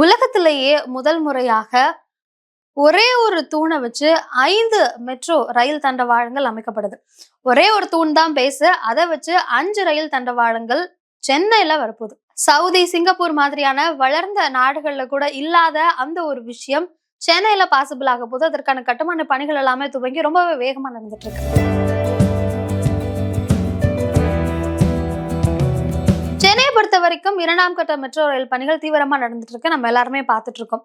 உலகத்திலேயே முதல் முறையாக ஒரே ஒரு தூணை வச்சு ஐந்து மெட்ரோ ரயில் தண்டவாளங்கள் அமைக்கப்படுது. ஒரே ஒரு தூண் தான் பேசு அதை வச்சு அஞ்சு ரயில் தண்டவாளங்கள் சென்னையில வரப்போகுது. சவுதி சிங்கப்பூர் மாதிரியான வளர்ந்த நாடுகள்ல கூட இல்லாத அந்த ஒரு விஷயம் சென்னையில பாசிபிள் ஆக போது அதற்கான கட்டுமான பணிகள் எல்லாமே துவங்கி ரொம்பவே வேகமா நடந்துட்டு இருக்கு. வரைக்கும் இரண்டாம் கட்ட மெட்ரோ ரயில் பணிகள் தீவிரமா நடந்துட்டு இருக்கு நம்ம எல்லாருமே பார்த்துட்டு இருக்கோம்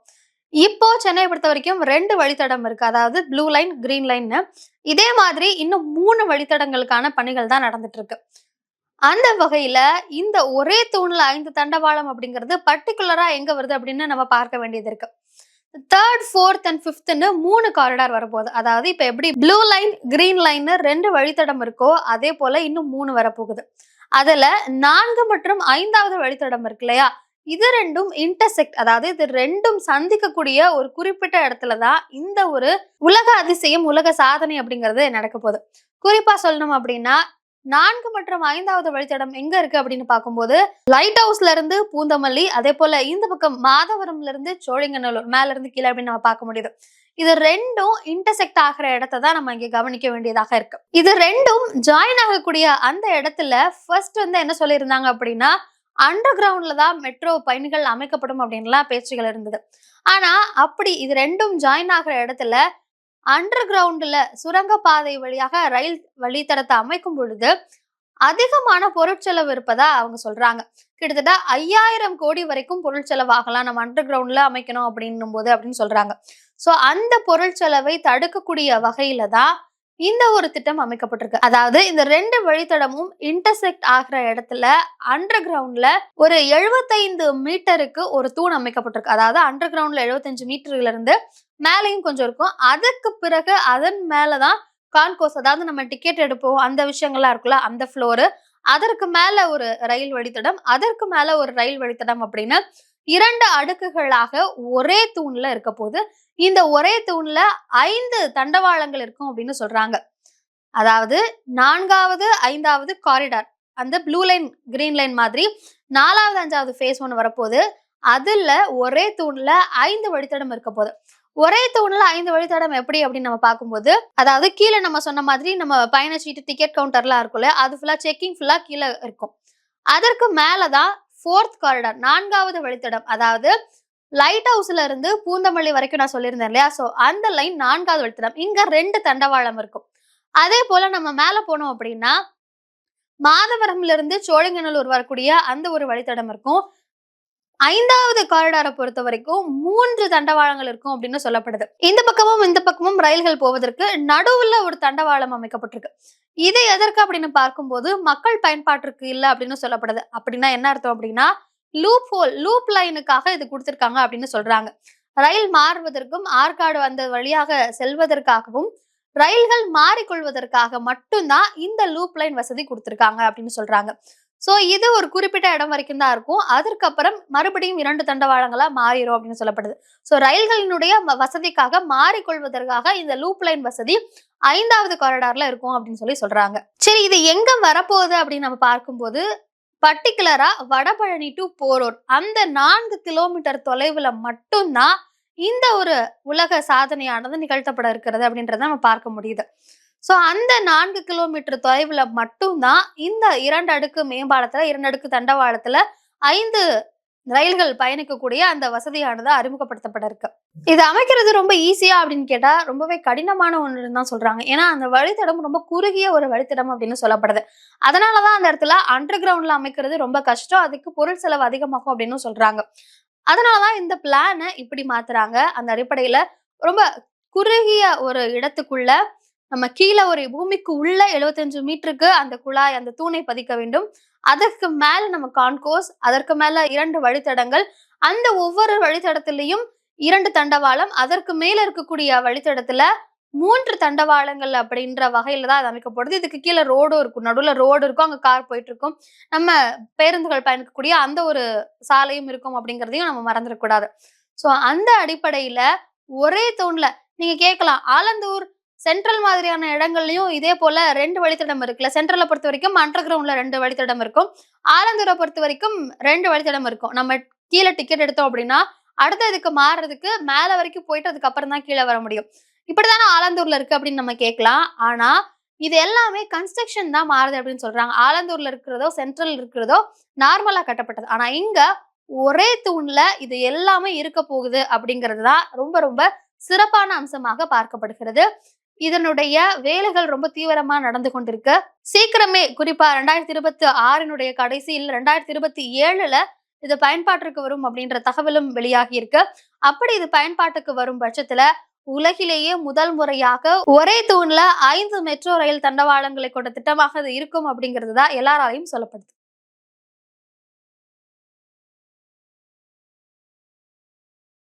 இப்போ சென்னையை பொறுத்த வரைக்கும் ரெண்டு வழித்தடம் இருக்கு. அதாவது ப்ளூ லைன் கிரீன் லைன்னு இதே மாதிரி இன்னும் மூணு வழித்தடங்களுக்கான பணிகள் தான் நடந்துட்டு இருக்கு அந்த வகையில இந்த ஒரே தூண்ல ஐந்து தண்டவாளம் அப்படிங்கிறது பர்டிகுலரா எங்க வருது அப்படின்னு நம்ம பார்க்க வேண்டியது இருக்கு. தேர்ட் ஃபோர்த் அண்ட் ஃபிஃப்த்னு மூணு காரிடார் வரப்போகுது. அதாவது இப்போ எப்படி ப்ளூ லைன் கிரீன் லைன்னு ரெண்டு வழித்தடம் இருக்கோ அதே போல இன்னும் மூணு வரப்போகுது. அதில் நான்கு மற்றும் ஐந்தாவது வழித்தடம் இருக்கு இல்லையா? இது ரெண்டும் இன்டர்செக்ட் அதாவது இது ரெண்டும் சந்திக்கக்கூடிய ஒரு குறிப்பிட்ட இடத்துல தான் இந்த ஒரு உலக அதிசயம் உலக சாதனை அப்படிங்கிறது நடக்க போகுது. குறிப்பா சொல்லணும் அப்படின்னா நான்கு மற்றும் ஐந்தாவது வழித்தடம் எங்க இருக்கு அப்படின்னு பார்க்கும்போது லைட் ஹவுஸ்ல இருந்து பூந்தமல்லி அதே போல இந்த பக்கம் மாதவரம்ல இருந்து சோழிங்கநல்லூர் மேல இருந்து கீழே அப்படின்னு நம்ம பார்க்க முடியுது. இது ரெண்டும் இன்டர்செக்ட் ஆகிற இடத்த தான் நம்ம இங்க கவனிக்க வேண்டியதாக இருக்கு. இது ரெண்டும் ஜாயின் ஆகக்கூடிய அந்த இடத்துல ஃபர்ஸ்ட் வந்து என்ன சொல்லியிருந்தாங்க அப்படின்னா அண்டர் கிரவுண்ட்ல தான் மெட்ரோ பயணிகள் அமைக்கப்படும் அப்படின்லாம் பேச்சுகள் இருந்தது. ஆனா அப்படி இது ரெண்டும் ஜாயின் ஆகிற இடத்துல அண்டர் கிரவுண்ட்ல சுரங்கப்பாதை வழியாக ரயில் வழித்தடத்தை அமைக்கும் பொழுது அதிகமான பொருட்செலவு இருப்பதா அவங்க சொல்றாங்க. கிட்டத்தட்ட ஐயாயிரம் கோடி வரைக்கும் பொருள் செலவாகலாம் நம்ம அண்டர் கிரவுண்ட்ல அமைக்கணும் அப்படின்னும் போது அப்படின்னு சொல்றாங்க. ஸோ அந்த பொருள் செலவை தடுக்கக்கூடிய வகையில தான் இந்த ஒரு திட்டம் அமைக்கப்பட்டிருக்கு. அதாவது இந்த ரெண்டு வழித்தடமும் இன்டர்செக்ட் ஆகிற இடத்துல அண்டர் கிரவுண்ட்ல ஒரு எழுபத்தைந்து மீட்டருக்கு ஒரு தூண் அமைக்கப்பட்டிருக்கு. அதாவது அண்டர் கிரவுண்ட்ல எழுபத்தஞ்சு மீட்டர்ல இருந்து மேலேயும் கொஞ்சம் இருக்கும். அதுக்கு பிறகு அதன் மேலதான் கான்கோஸ் அதாவது நம்ம டிக்கெட் எடுப்போம். அந்த விஷயங்கள்லாம் இருக்குல்ல அந்த ஃப்ளோரு அதற்கு மேல ஒரு ரயில் வழித்தடம் அதற்கு மேல ஒரு ரயில் வழித்தடம் அப்படின்னு இரண்டு அடுக்குகளாக ஒரே தூண்ல இருக்க போது இந்த ஒரே தூண்ல ஐந்து தண்டவாளங்கள் இருக்கும் அப்படின்னு சொல்றாங்க. அதாவது நான்காவது ஐந்தாவது காரிடார் அந்த ப்ளூ லைன் கிரீன் லைன் மாதிரி நாலாவது அஞ்சாவது ஃபேஸ் ஒன்று வரப்போகுது அதுல ஒரே தூண்ல ஐந்து வழித்தடம் இருக்க போகுது. ஒரே தூண்ல ஐந்து வழித்தடம் எப்படி அப்படின்னு நம்ம பார்க்கும்போது அதாவது கீழே நம்ம சொன்ன மாதிரி நம்ம பயண சீட்டு டிக்கெட் கவுண்டர்லாம் இருக்கும்ல அது ஃபுல்லா செக்கிங் ஃபுல்லா கீழே இருக்கும். அதற்கு மேலதான் ஃபோர்த் காரிடார் நான்காவது வழித்தடம். அதாவது லைட் ஹவுஸ்ல இருந்து பூந்தமல்லி வரைக்கும் நான் சொல்லியிருந்தேன் இல்லையா? ஸோ அந்த லைன் நான்காவது வழித்தடம். இங்க ரெண்டு தண்டவாளம் இருக்கும். அதே போல நம்ம மேல போனோம் அப்படின்னா மாதவரம்ல இருந்து சோழிங்கநல்லூர் வரக்கூடிய அந்த ஒரு வழித்தடம் இருக்கும். ஐந்தாவது காரிடாரை பொறுத்த வரைக்கும் மூன்று தண்டவாளங்கள் இருக்கும் அப்படின்னு சொல்லப்படுது. இந்த பக்கமும் இந்த பக்கமும் ரயில்கள் போவதற்கு நடுவுல ஒரு தண்டவாளம் அமைக்கப்பட்டிருக்கு. இது எதற்கு அப்படின்னு பார்க்கும்போது மக்கள் பயன்பாட்டிற்கு இல்லை அப்படின்னு சொல்லப்படுது. அப்படின்னா என்ன அர்த்தம் அப்படின்னா லூப் ஹோல் லூப் லைனுக்காக இது கொடுத்திருக்காங்க அப்படின்னு சொல்றாங்க. ரயில் மாறுவதற்கும் ஆற்காடு வந்த வழியாக செல்வதற்காகவும் ரயில்கள் மாறிக்கொள்வதற்காக மட்டும்தான் இந்த லூப் லைன் வசதி கொடுத்திருக்காங்க அப்படின்னு சொல்றாங்க. ஸோ இது ஒரு குறிப்பிட்ட இடம் வரைக்கும் தான் இருக்கும். அதற்கப்புறம் மறுபடியும் இரண்டு தண்டவாளங்களா மாறிடும் அப்படின்னு சொல்லப்படுது. ஸோ ரயில்களினுடைய வசதிக்காக மாறிக்கொள்வதற்காக இந்த லூப் லைன் வசதி ஐந்தாவது காரிடார்ல இருக்கும் அப்படின்னு சொல்லி சொல்றாங்க. சரி இது எங்க வரப்போகுது அப்படின்னு நம்ம பார்க்கும்போது பர்டிகுலரா வடபழனி டு போரூர். அந்த நான்கு கிலோமீட்டர் தொலைவுல மட்டும்தான் இந்த ஒரு உலக சாதனையானது நிகழ்த்தப்பட இருக்கிறது அப்படின்றத நம்ம பார்க்க முடியுது. ஸோ அந்த நான்கு கிலோமீட்டர் தொலைவில் மட்டும்தான் இந்த இரண்டு அடுக்கு மேம்பாலத்தில் இரண்டு அடுக்கு தண்டவாளத்தில் ஐந்து ரயில்கள் பயணிக்கக்கூடிய அந்த வசதியானது அறிமுகப்படுத்தப்பட இருக்கு இது அமைக்கிறது ரொம்ப ஈஸியா அப்படின்னு கேட்டா ரொம்பவே கடினமான ஒன்று தான் சொல்றாங்க. ஏன்னா அந்த வழித்தடம் ரொம்ப குறுகிய ஒரு வழித்தடம் அப்படின்னு சொல்லப்படுது. அதனாலதான் அந்த இடத்துல அண்டர் கிரவுண்ட்ல அமைக்கிறது ரொம்ப கஷ்டம். அதுக்கு பொருள் செலவு அதிகமாகும் அப்படின்னு சொல்றாங்க. அதனாலதான் இந்த பிளானை இப்படி மாத்துறாங்க. அந்த அடிப்படையில ரொம்ப குறுகிய ஒரு இடத்துக்குள்ள நம்ம கீழே ஒரு பூமிக்கு உள்ள 75 மீட்டருக்கு அந்த குழாய் அந்த தூணை பதிக்க வேண்டும். அதற்கு மேல நம்ம கான்கோஸ் அதற்கு மேல இரண்டு வழித்தடங்கள். அந்த ஒவ்வொரு வழித்தடத்திலையும் இரண்டு தண்டவாளம் அதற்கு மேல இருக்கக்கூடிய வழித்தடத்துல மூன்று தண்டவாளங்கள் அப்படின்ற வகையில தான் அது அமைக்கப்படுது. இதுக்கு கீழே ரோடும் இருக்கும். நடுவில் ரோடு இருக்கும் அங்கே கார் போயிட்டு இருக்கும். நம்ம பேருந்துகள் பயணிக்கக்கூடிய அந்த ஒரு சாலையும் இருக்கும் அப்படிங்கிறதையும் நம்ம மறந்துடக்கூடாது. ஸோ அந்த அடிப்படையில ஒரே தூண்ல நீங்க கேட்கலாம் ஆலந்தூர் சென்ட்ரல் மாதிரியான இடங்கள்லயும் இதே போல ரெண்டு வழித்தடம் இருக்குல்ல. சென்ட்ரலை பொறுத்த வரைக்கும் அண்டர் கிரவுண்ட்ல ரெண்டு வழித்தடம் இருக்கும். ஆலந்தூரை பொறுத்த வரைக்கும் ரெண்டு வழித்தடம் இருக்கும். நம்ம கீழே டிக்கெட் எடுத்தோம் அப்படின்னா அடுத்த இதுக்கு மாறுறதுக்கு மேல வரைக்கும் போயிட்டு அதுக்கப்புறம் தான் கீழே வர முடியும். இப்படிதானே ஆலந்தூர்ல இருக்கு அப்படின்னு நம்ம கேட்கலாம். ஆனா இது எல்லாமே கன்ஸ்ட்ரக்ஷன் தான் மாறுது அப்படின்னு சொல்றாங்க. ஆலந்தூர்ல இருக்கிறதோ சென்ட்ரல் இருக்கிறதோ நார்மலா கட்டப்பட்டது. ஆனா இங்க ஒரே தூண்ல இது எல்லாமே இருக்க போகுது அப்படிங்கிறது தான் ரொம்ப ரொம்ப சிறப்பான அம்சமாக பார்க்கப்படுகிறது. இதனுடைய வேலைகள் ரொம்ப தீவிரமா நடந்து கொண்டிருக்கு. சீக்கிரமே குறிப்பா ரெண்டாயிரத்தி இருபத்தி ஆறினுடைய கடைசியில் ரெண்டாயிரத்தி இருபத்தி ஏழுல இது பயன்பாட்டிற்கு வரும் அப்படின்ற தகவலும் வெளியாகி இருக்கு. அப்படி இது பயன்பாட்டுக்கு வரும் பட்சத்துல உலகிலேயே முதல் முறையாக ஒரே தூண்ல ஐந்து மெட்ரோ ரயில் தண்டவாளங்களை கொண்ட திட்டமாக இது இருக்கும் அப்படிங்கிறது தான் எல்லாராலையும் சொல்லப்படுது.